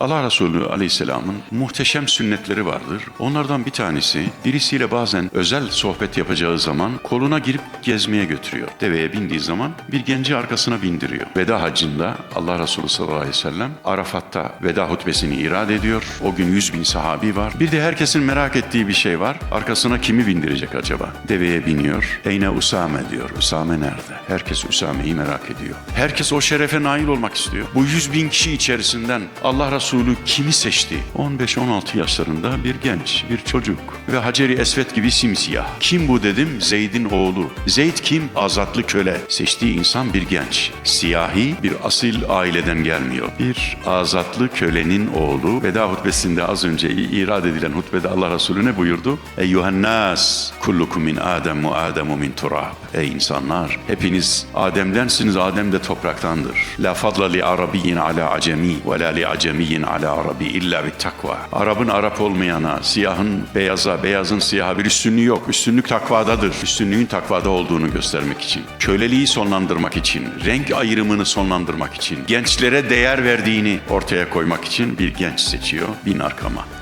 Allah Resulü Aleyhisselam'ın muhteşem sünnetleri vardır. Onlardan bir tanesi birisiyle bazen özel sohbet yapacağı zaman koluna girip gezmeye götürüyor. Deveye bindiği zaman bir genci arkasına bindiriyor. Veda haccında Allah Resulü sallallahu aleyhi ve sellem Arafat'ta veda hutbesini irade ediyor. O gün 100 bin sahabi var. Bir de herkesin merak ettiği bir şey var. Arkasına kimi bindirecek acaba? Deveye biniyor. Eyne Usame diyor. Usame nerede? Herkes Usame'yi merak ediyor. Herkes o şerefe nail olmak istiyor. Bu 100 bin kişi içerisinden Allah Resulü kimi seçti? 15-16 yaşlarında bir genç, bir çocuk ve Haceri Esvet gibi simsiyah. Kim bu dedim? Zeyd'in oğlu. Zeyd kim? Azatlı köle. Seçtiği insan bir genç. Siyahi bir asil aileden gelmiyor. Bir azatlı kölenin oğlu. Veda hutbesinde az önce irad edilen hutbede Allah Resulü ne buyurdu? Eyyuhannas kullukum min Adem ve Ademu min turab. Ey insanlar hepiniz Adem'densiniz Adem de topraktandır. La fadla li arabiyyin ala acemi ve la li acemiyyin ala arabi illa bit takva. Arap'ın Arap olmayana, siyahın beyaza, beyazın siyaha bir üstünlüğü yok. Üstünlük takvadadır. Üstünlüğün takvada olduğunu göstermek için. Köleliği sonlandırmak için, renk ayrımını sonlandırmak için, gençlere değer verdiğini ortaya koymak için bir genç seçiyor. Bin arkama.